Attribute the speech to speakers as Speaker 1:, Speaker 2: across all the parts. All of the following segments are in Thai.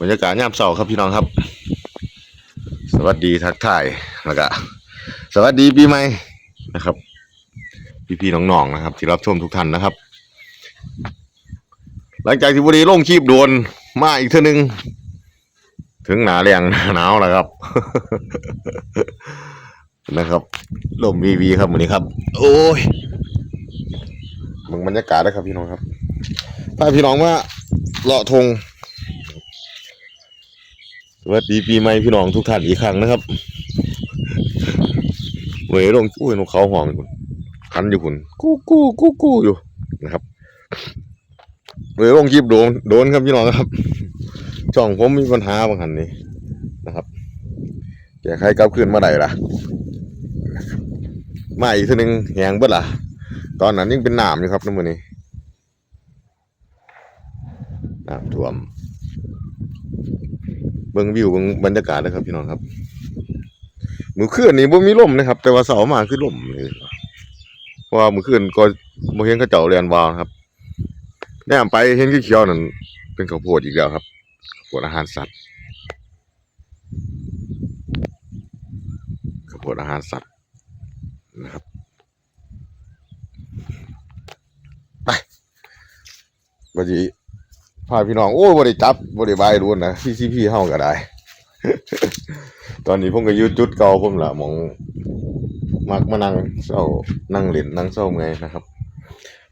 Speaker 1: บรรยากาศยามเช้าครับพี่น้องครับ สวัสดีทักทายแล้วก็สวัสดีปีใหม่นะครับ พี่ๆน้องๆนะครับ ที่รับชมทุกท่านนะครับ หลังจากที่วันนี้ลงชีพโดนมาอีกเท่านึง ถึงหนาแรงหนาวแล้วครับ นะครับลมวีวีครับวันนี้ครับ โอ้ยมึงบรรยากาศนะครับพี่น้องครับพาพี่น้องว่าเลาะธง สวัสดีปีใหม่พี่น้องทุกท่านอีกครั้งนะครับเวยลงอุ้ยนกเขาห่องอยู่พุ่นคันอยู่คุณกู้กู้กู้กู้อยู่นะครับเวยลงคลิปโดนโดนครับพี่น้องครับ ช่องผมมีปัญหาบางหันนี้นะครับแก้ไขกลับคืนมาได้ล่ะมาอีกทีหนึ่งแหงเบิดล่ะ ตอนนั้นยังเป็นหน้ำอยู่ครับน้ำมือนี้น้ำท่วม เบิ่งวิวเบิ่งบรรยากาศนะครับพี่น้องครับมือคืนนี้บ่มีลมนะครับ แต่ว่าเสามาคือลมเลยเพราะว่ามือคืนก็บ่เห็นเขาเจ้าเรียนวาวนะครับแนมไปเห็นขี้เขียวนั่นเป็นข้าวโพดอีกแล้วครับข้าวโพดอาหารสัตว์ข้าวโพดอาหารสัตว์นะครับไปบดี พาพี่น้อง โอ้บริจับบริบายรุนนะพี่ซีพี่เฮาก็ได้ ตอนนี้ผมก็ยู่จุดเก่าผมละมองมักมานั่งเศร้านั่งเล่นนั่งเศร้าไงนะครับ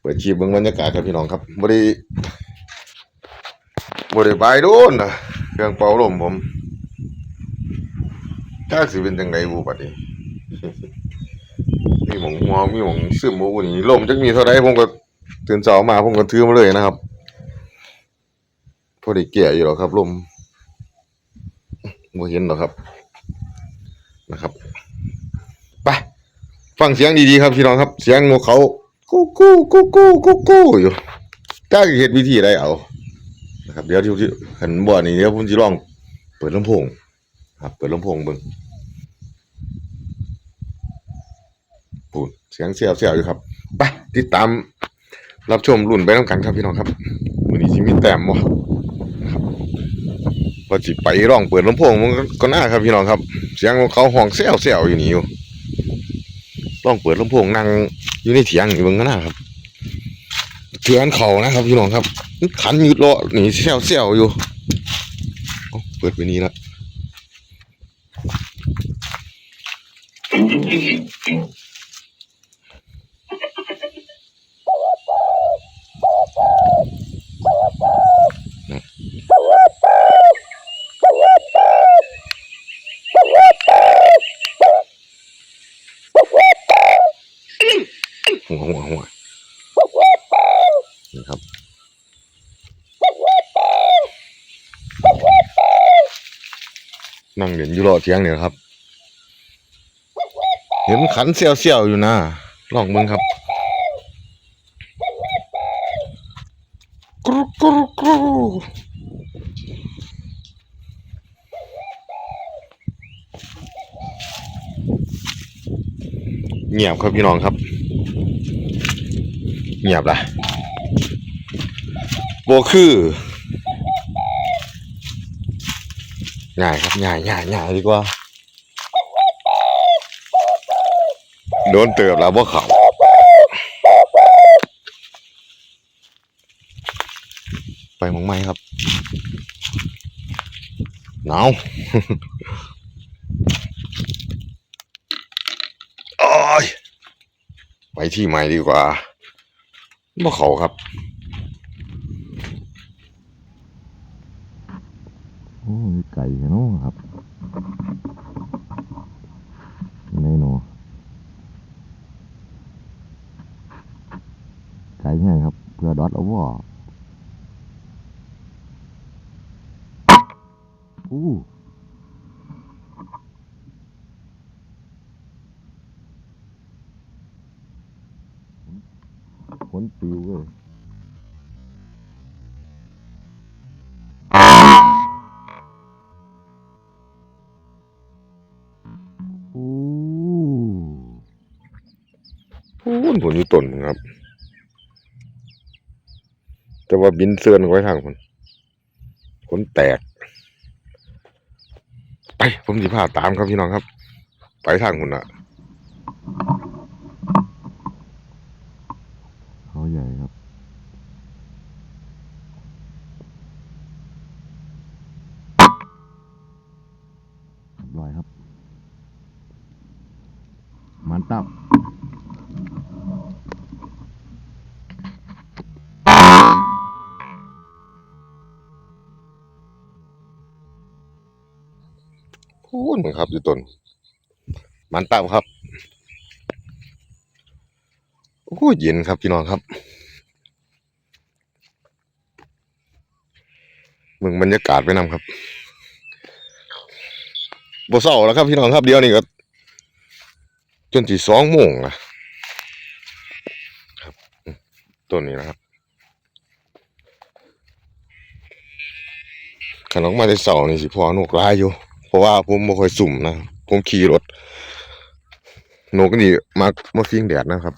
Speaker 1: เปิดชีพเบิ่งบรรยากาศครับพี่น้องครับบริบริบายรุนนะเครื่องเป่าลมผมถ้าสิเป็นจังไดบูบัดนี้มีหมองหัวมีหมองซึมหมูนี่ลมจักมีเท่าไรผมก็ตื่นเช้ามาผมก็ถือมาเลยนะครับ พอด้แก่อยู่หรอกครับลมบ่เห็นหรอครับ นะครับ ไป ฟังเสียงดีๆครับพี่น้องครับ เสียงนกเขากู้กู้กู้กู้กู้กู้อยู่จ้าเฮ็ดวิธีใดเอานะครับ เดี๋ยวที่ที่เห็นบ่อนี่เดี๋ยวผมสิลอง เปิดลำโพง ครับ เปิดลำโพงเบิ่งปูนเสียงเสียวเสียวอยู่ครับ ไปติดตามรับชมรุ่นไปน้ำกันครับพี่น้องครับวันนี้สิมีแต้มบ่ะ ว่าสิไปร้องเปิดลำโพงมันก็น่าครับพี่น้องครับ เสียงของเขาห้องเสียวเสียวอยู่นี่อยู่ร้องเปิดลำโพงนั่งอยู่ในเถียงอยู่บนก็น่าครับเถือนเขานะครับพี่น้องครับขันยุดเลาะนี่เสียวเสียวอยู่เอ้าเปิดไปนี้ละ หัวหัวนี่ครับนั่งเด่นอยู่รอเที่ยงเนี่ยครับ เห็นขันเสียวเสียวๆอยู่นะลองเบิ่งครับกรุกรุกรุเงียบครับพี่น้องครับ เงียบละโบคือง่ายครับง่ายง่ายง่ายดีกว่า โดนเติบแล้วบ่เขาไปมองไม้ครับหนาวโอ้ยไปที่ใหม่ดีกว่า บ่เขาครับโอ้ยไก่เนาะครับในหนูไก่ไงครับเพื่อดอดเอาว่าอู้ ขนปิวเลยอู้พูนผลอยู่ต้นพุ่นครับ แต่ว่าบินเสื่อนไว้ทางคนขนแตก ไปผมสิพาตามครับพี่น้องครับ ไปทางคุณอะ ตับพูดมึงครับอยู่ต้นมันตับครับโอ้ยเย็นครับพี่น้องครับมึงบรรยากาศไปนำครับบ่เศร้าแล้วครับพี่น้องครับเดี๋ยวนี้ก็ จนที่สองโมงนะครับต้นนี้นะครับขันออกมาในเสานี่สิพอนกร้ายอยู่ เพราะว่าผมบ่ค่อยสุ่มนะผมขี่รถนกนี่มามาฟิงแดดนะครับ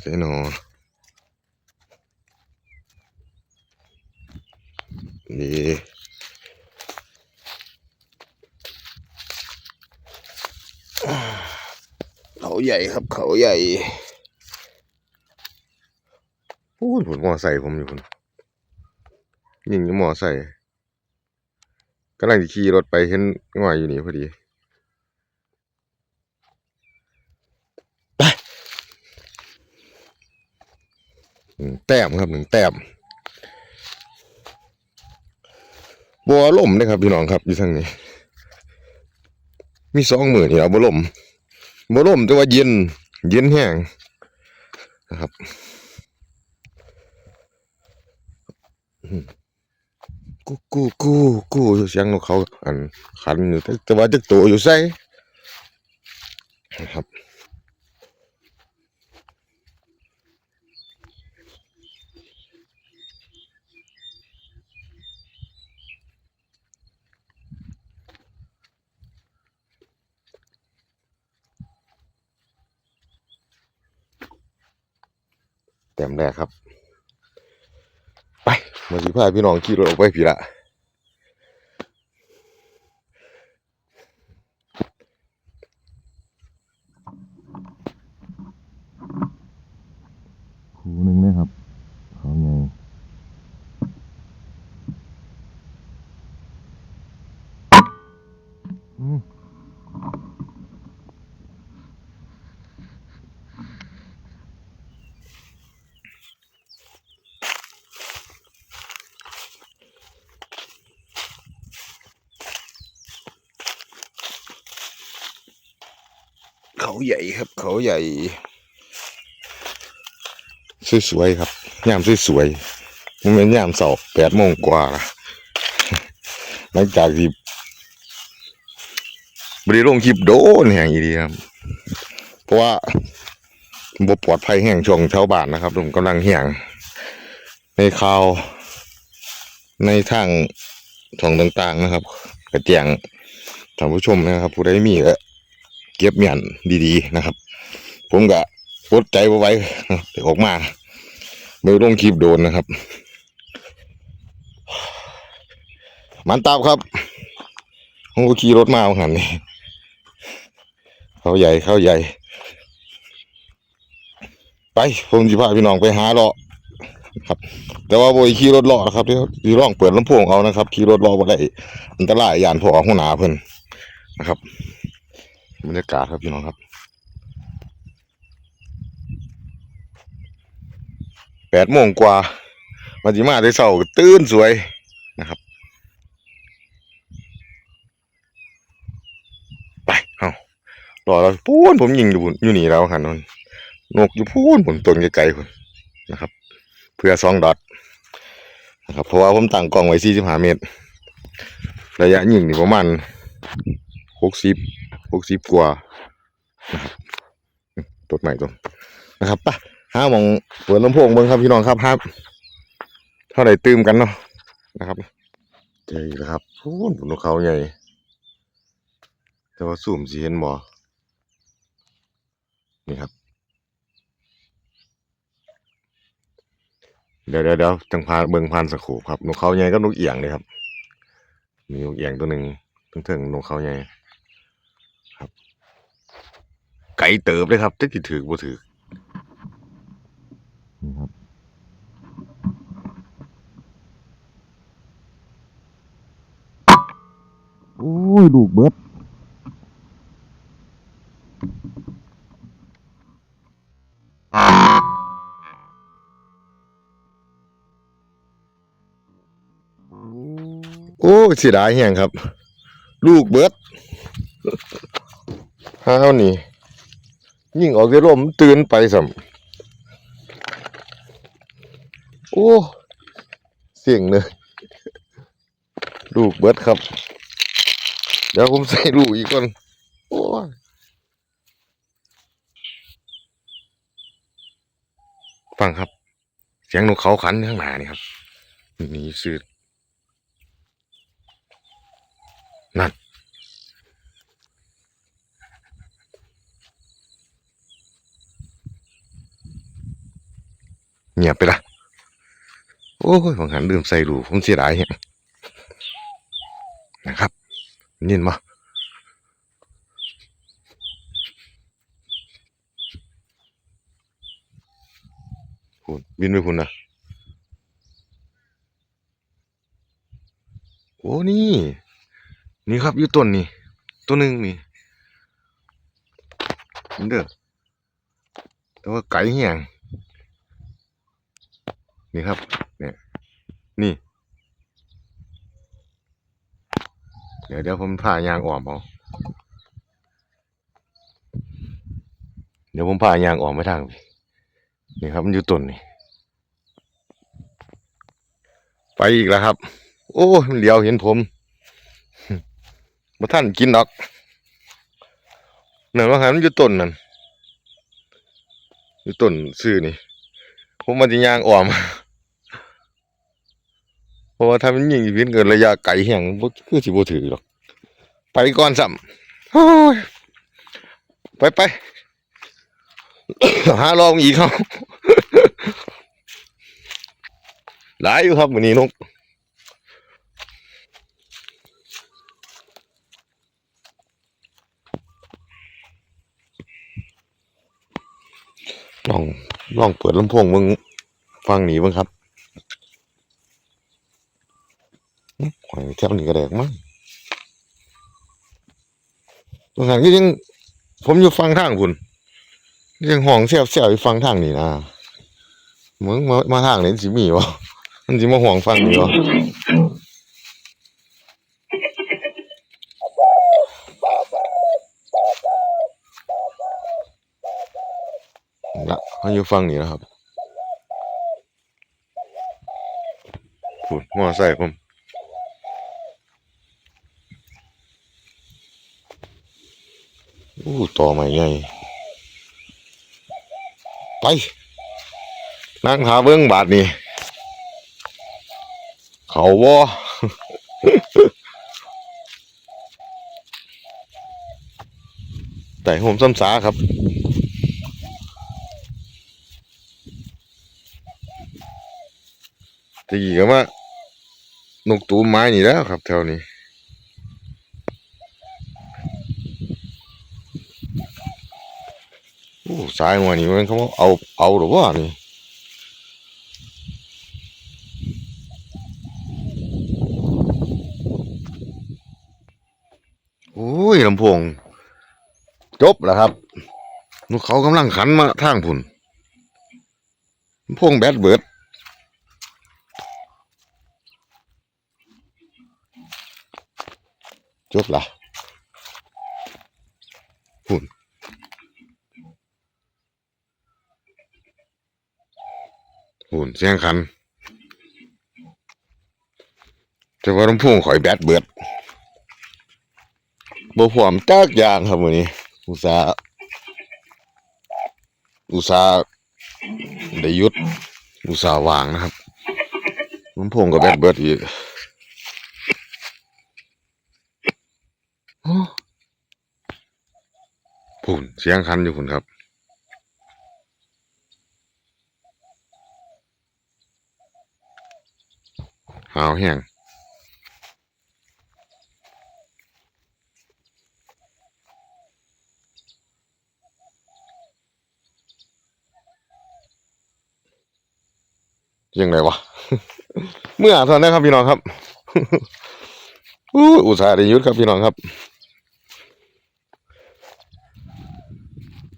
Speaker 1: เสยหนอดี เขาใหญ่ครับ เขาใหญ่พูดผมมอใส่ผมอยู่คนยิงมอใส่กำลังจะขี่รถไปเห็นง่อยอยู่นี่พอดีหนึ่งแต้มครับหนึ่งแต้มบัวล่มนะครับพี่น้องครับอยู่ทางนี้ มีสองหมื่นนี่เอบัวล่ม บัวล่มแต่ว่าเย็น เย็นแห้งนะครับกูกูกูกูเสียงนกเขาอันขันอยู่แต่แต่ว่าจะโตอยู่ใส่นะครับ แต้มแรกครับ ไปมาสิพาพี่น้องขี่รถออกไปพี่ละคูหนึ่งเลยครับเขาไงอืม ใหญ่ครับ เขาใหญ่ สวยๆครับยามสวยๆมันเป็นยามเสาร์แปดโมงกว่าละหลังจากที่บริลงคลิปโดนแห่งอีดีครับ เพราะว่าบปลอดภัยแห่งช่วงชาวบ้านนะครับผมกำลังแห่งในข่าวในทางช่องต่างๆนะครับ กระแจงท่านผู้ชมนะครับ ผู้ใดมีก็ เก็บเมียนดีๆนะครับ ผมก็อดใจไว้เดี๋ยวออกมาไม่ลงคลิปโดนนะครับ มันตามครับผมก็ขี่รถมาเอาหันนี่เขาใหญ่เขาใหญ่ ไปผมจะพาพี่น้องไปหาเลาะครับ แต่ว่าโบยขี่รถเลาะนะครับที่ที่ร่องเปิดลำโพงเอานะครับขี่รถเลาะบ่ได้อันตรายยานพอหัวหนาเพิ่นนะครับ บรรยากาศครับพี่น้องครับแปดโมงกว่ามาจิมาได้เช้าตื่นสวยนะครับไปเอารอเราพูนผมยิงอยู่นอยู่นี่แล้วหันนนนกอยู่พูนผมต้นไกลๆพุ่นนะครับ เพื่อสองดอทนะครับเพราะว่าผมตั้งกล้องไว้สี่สิบห้าเมตร ระยะยิงนี่ประมาณหกสิบ หกสิบกว่านะครับต้นใหม่ต้นนะครับไปห้ามองเปิดลำโพงเบิ่งครับพี่น้องครับครับ เท่าไหร่ตื่มกันเนาะนะครับเจออีกแล้วครับพูนบนเขาใหญ่ แต่ว่าสูมสีเห็นบ่นี่ครับ เดี๋ยวเดี๋ยวเดี๋ยวจังพาเบิ่งพานสกูครับนกเขาใหญ่กับนกเอียงเลยครับ มีนกเอียงตัวหนึ่งถึงถึงนกเขาใหญ่ครับ ไก่เติบเลยครับจะกี่ถือบ่ถือนี่ครับโอ้ยลูกเบิดโอ้ยเสียดายแหงครับ ลูกเบิดห้าวนี่ ยิ่งออกจากร่มตื่นไปสัมโอ้ เสียงเลยลูกเบิดครับ เดี๋ยวผมใส่ลูกอีกก่อนโอ้ฟังครับ เสียงนกเขาขันข้างหน้านี่ครับ นี่ชื่อนั่น เงียบไปละโอ้ยผมหันลืมใส่รูผมเสียดายเนี่ยนะครับยินมาคุณบินไปคุณนะโอ้นี่ นี่ครับอยู่ต้นนี่ตัวหนึ่งนี่เด้อแต่ว่าไก่เหี่ยง นี่ครับ เนี่ย นี่ เดี๋ยวเดี๋ยวผมพายางออมเอาเดี๋ยวผมพายางออมไปทางพี่นี่ครับ มันอยู่ต้นนี่ไปอีกแล้วครับ โอ้ยมันเลี้ยวเห็นผมมาท่านกินดอกนั่นว่าหันมันอยู่ต้นนั่นอยู่ต้นซื้อนี่ ผมมันจะย่างอ่อมเพราะว่าถ้ามันยิงอีเวนเกินระยะไกลแห่งบ่คือสิบ่ถือหรอก ไปก่อนซ้ำโอ้ยไปไปหาลองอีกครับหลายอยู่ครับมื้อนี้นกลอง ลองเปิดลำโพงมึงฟังหนีบ้างครับหอหอยแถวนี้ก็แดกมั้งตรงนั้นก็ยังผมอยู่ฟังทางคุณยังห้องเสียบเสียบอยู่ฟังทางนี่นะมึงมามาทางนี้สิมีวะมันสิมาห่วงฟังนี่วะละเขา อยู่ฟังนี่นะครับพูดหัวใส่ผมอู้ต่อใหม่ไงไป นั่งหาเบิ้องบาทนี่ เขาวอแต่ผมซ้ำสาครับ ตะกี้ก็ว่านกตูมไม้นี่แล้วครับแถวนี้โอ้สายหัวนี่มันเขาเอาเอาหรือว่านี่โอ้ยลำโพงจบแล้วครับนกเขากำลังขันมาทางพุ่นลำโพงแบตเบิด จบละพุ่นหุ่นเสียงคันแต่ว่าลำโพงข่อยแบตเบิดบ่พร้อมจักอย่างครับมื้อนี้ อุตส่าห์อุตส่าห์ได้ยุดอุตส่าห์วางนะครับลำโพงก็แบตเบิดอีกโอ้ พุ่นเสียงคันอยู่พุ่นครับ หาวแห้งยังไงวะ เมื่อเท่านั้นครับพี่น้องครับอู้อุตส่าห์ได้ยุดครับพี่น้องครับ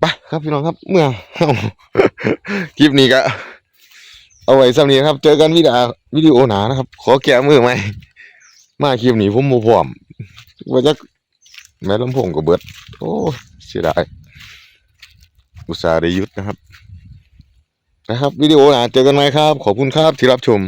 Speaker 1: ไป ครับพี่น้องครับเมื่อเอ้าคลิปนี้ก็เอาไว้สำนี้ครับ เจอกันวิดีโอวิดีโอหนานะครับ ขอแก้มือไหมมาคลิปนี้ผมบ่พร้อมว่าจะแม่ลำโพงก็เบิด โอ้เสียดายอุตส่าห์ได้ยุดนะครับ นะครับ วิดีโอหนาเจอกันไหมครับ ขอบคุณครับที่รับชม